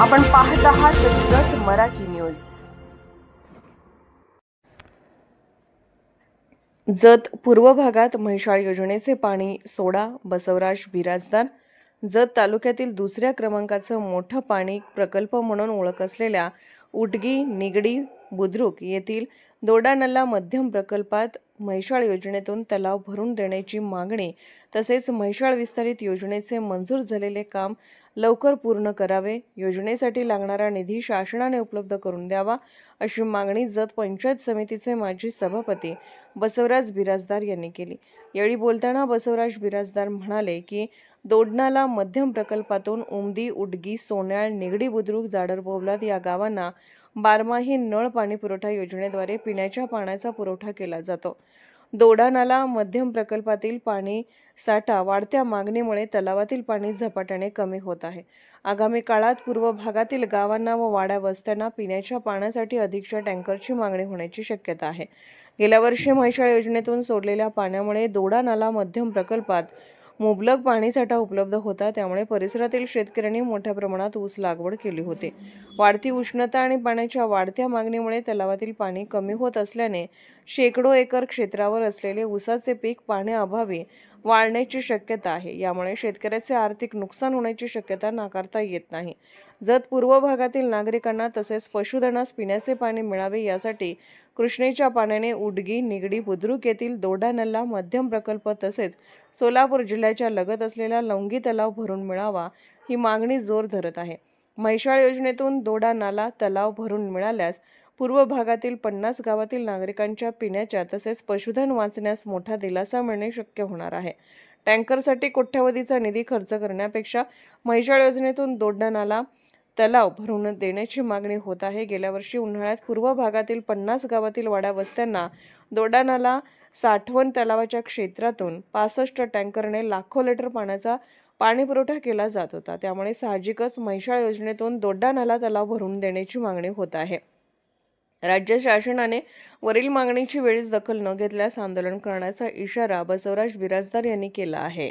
आपण पाहत आहात जत मराठी न्यूज. जत पूर्व भागात म्हैसाळ योजनेचे पाणी सोडा बसवराज बिराजदार. जत तालुक्यातील दुसऱ्या क्रमांकाचं मोठं पाणी प्रकल्प म्हणून ओळख असलेल्या उटगी निगडी बुद्रुक येथील दोडानल्ला मध्यम प्रकल्पात म्हैसाळ योजनेतून तलाव भरून देण्याची मागणी तसेच म्हैसाळ विस्तारित योजनेचे मंजूर झालेले काम लवकर पूर्ण करावे योजनेसाठी लागणारा निधी शासनाने उपलब्ध करून द्यावा अशी मागणी जत पंचायत समितीचे माजी सभापती बसवराज बिराजदार यांनी केली. यावेळी बोलताना बसवराज बिराजदार म्हणाले की दोडनाला मध्यम प्रकल्पातून उमदी उडगी सोन्याळ निगडी बुद्रुक जाडर बोवलाद या गावांना बारमाही नळ पाणी पुरवठा योजनेद्वारे पिण्याच्या पाण्याचा पुरवठा केला जातो. दोडानाला मध्यम प्रकल्पातील पाणी साठा वाढत्या मागणीमुळे तलावातील पाणी झपाट्याने कमी होत आहे. आगामी काळात पूर्व भागातील गावांना व वाड्या वस्त्यांना पिण्याच्या पाण्यासाठी अधिकच्या टँकरची मागणी होण्याची शक्यता आहे. गेल्या वर्षी म्हैसाळ योजनेतून सोडलेल्या पाण्यामुळे दोडा नाला मध्यम प्रकल्पात मुबलक पाणीसाठा उपलब्ध होता त्यामुळे परिसरातील शेतकऱ्यांनी मोठ्या प्रमाणात ऊस लागवड केली होती. वाढती उष्णता आणि पाण्याच्या वाढत्या मागणीमुळे तलावातील पाणी कमी होत असल्याने शेकडो एकर क्षेत्रावर असलेले ऊसाचे पीक पाण्याअभावी वाढण्याची शक्यता आहे. यामुळे शेतकऱ्याचे आर्थिक नुकसान होण्याची शक्यता नाकारता येत नाही. जत पूर्व भागातील नागरिकांना तसेच पशुधनास पिण्याचे पाणी मिळावे यासाठी कृष्णेच्या पाण्याने उडगी निगडी बुद्रुक येथील दोडानल्ला मध्यम प्रकल्प तसेच सोलापूर जिल्ह्याच्या लगत असलेला लवंगी तलाव भरून मिळावा ही मागणी जोर धरत आहे. म्हैसाळ योजनेतून दोडा नाला तलाव भरून मिळाल्यास पूर्व भागातील पन्नास गावातील नागरिकांच्या पिण्याच्या तसेच पशुधन वाचण्यास मोठा दिलासा मिळणे शक्य होणार आहे. टँकरसाठी कोट्यावधीचा निधी खर्च करण्यापेक्षा म्हैसाळ योजनेतून दोडा नाला तलाव भरून देण्याची मागणी होत आहे. गेल्या वर्षी उन्हाळ्यात पूर्व भागातील पन्नास गावातील वाड्या वस्त्यांना दोडानाला साठवण तलावाच्या क्षेत्रातून पासष्ट टँकरने लाखो लिटर पाण्याचा पाणी पुरवठा केला जात होता. त्यामुळे साहजिकच म्हैसाळ योजनेतून दोड्डानाला तलाव भरून देण्याची मागणी होत आहे. राज्य शासनाने वरील मागणीची वेळीच दखल न घेतल्यास आंदोलन करण्याचा इशारा बसवराज बिराजदार यांनी केला आहे.